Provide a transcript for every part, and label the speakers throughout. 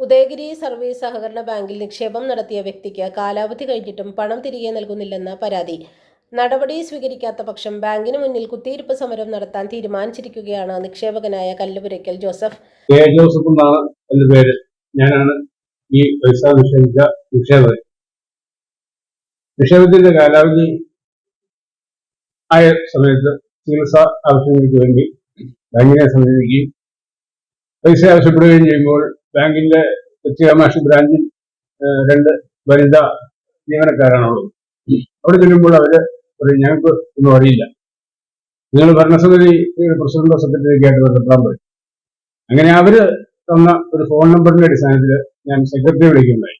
Speaker 1: Udayagiri service സഹകരണ ബാങ്കിൽ നിക്ഷേപം നടത്തിയ വ്യക്തിക്ക് കാലാവധി കഴിഞ്ഞിട്ടും പണം തിരികെ നൽകുന്നില്ലെന്ന പരാതി. നടപടി സ്വീകരിക്കാത്ത പക്ഷം ബാങ്കിന് മുന്നിൽ കുത്തിയിരിപ്പ് സമരം നടത്താൻ തീരുമാനിച്ചിരിക്കുകയാണ് നിക്ഷേപകനായ കല്ലുപുരയ്ക്കൽ ജോസഫ്.
Speaker 2: ജോസഫ് എന്നാണ് പേര്. ഞാനാണ് ഈ പൈസ നിക്ഷേപിച്ച നിക്ഷേപകൻ. നിക്ഷേപത്തിന്റെ കാലാവധി ആയ സമയത്ത് ചികിത്സ ആവശ്യങ്ങൾക്ക് വേണ്ടി ബാങ്കിനെ സമീപിക്കുകയും പൈസ ആവശ്യപ്പെടുകയും ചെയ്യുമ്പോൾ ബാങ്കിന്റെ കൊച്ചികാമാഷി ബ്രാഞ്ചിൽ രണ്ട് വനിതാ ജീവനക്കാരാണുള്ളത്. അവിടെ ചെല്ലുമ്പോൾ അവർ പറയും ഞങ്ങൾക്ക് ഒന്നും അറിയില്ല. നിങ്ങൾ ഭരണസമിതി പ്രസിഡന്റോ സെക്രട്ടറിയൊക്കെ ആയിട്ട് ബന്ധപ്പെടാൻ പറയും. അങ്ങനെ അവർ തന്ന ഒരു ഫോൺ നമ്പറിന്റെ അടിസ്ഥാനത്തിൽ ഞാൻ സെക്രട്ടറി വിളിക്കുന്നതായി.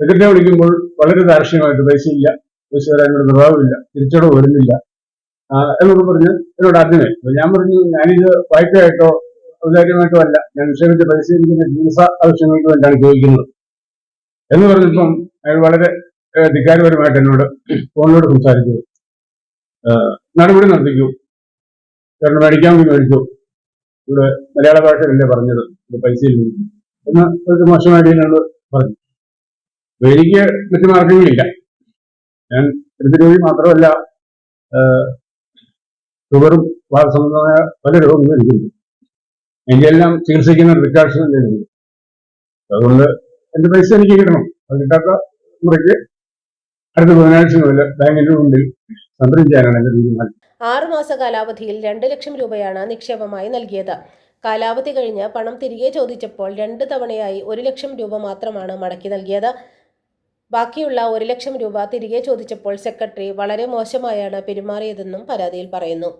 Speaker 2: സെക്രട്ടറി വിളിക്കുമ്പോൾ വളരെ ദാർഷ്ട്യമായിട്ട് പൈസ ഇല്ല പൈസ തരാനൊരു നിർവാഹമില്ല തിരിച്ചടവ് വരുന്നില്ല. എന്നോട് പറഞ്ഞ് എന്നോട് ആദ്യമേ ഞാൻ പറഞ്ഞു ഞാനിത് വായ്പയായിട്ടോ ഔദാര്യമായിട്ടോ അല്ല ഞാൻ നിക്ഷേപിച്ച പൈസ എനിക്ക് ചികിത്സ ആവശ്യങ്ങൾക്ക് വേണ്ടിയാണ് ചോദിക്കുന്നത്. എന്ന് പറഞ്ഞപ്പം അയാൾ വളരെ ധിക്കാരപരമായിട്ട് എന്നോട് ഫോണിലൂടെ സംസാരിച്ചു. നടപടി നടത്തിക്കൂ. കാരണം മേടിക്കാമെങ്കിൽ മേടിച്ചു. ഇവിടെ മലയാള ഭാഷയിലല്ലേ പറഞ്ഞത് ഇത് പൈസയിൽ എന്ന് ഒരു മോശമായിട്ട് എന്നോട് പറഞ്ഞു. അപ്പൊ എനിക്ക് മറ്റു മാർഗങ്ങളില്ല. ഞാൻ ഹൃദ്രോഗി മാത്രമല്ല ഷുഗറും സംബന്ധമായ പല രോഗങ്ങളും എനിക്കുണ്ട്. എനിക്കെല്ലാം ചികിത്സിക്കുന്ന റിക്കാർഡ്സ് ഉണ്ട്. അതുകൊണ്ട് എന്റെ പൈസ എനിക്ക് കിട്ടണം. അത് കിട്ടാത്ത മുറയ്ക്ക് അടുത്ത ബുധനാഴ്ച മുതൽ ബാങ്കിന്റെ മുമ്പിൽ സമരം എന്റെ തീരുമാനം.
Speaker 1: ആറുമാസ കാലാവധിയിൽ രണ്ട് ലക്ഷം രൂപയാണ് നിക്ഷേപമായി നൽകിയത്. കാലാവധി കഴിഞ്ഞ് പണം തിരികെ ചോദിച്ചപ്പോൾ രണ്ട് തവണയായി ഒരു ലക്ഷം രൂപ മാത്രമാണ് മടക്കി നൽകിയത്. ബാക്കിയുള്ള ഒരു ലക്ഷം രൂപ തിരികെ ചോദിച്ചപ്പോൾ സെക്രട്ടറി വളരെ മോശമായാണ് പെരുമാറിയതെന്നും പരാതിയിൽ പറയുന്നു.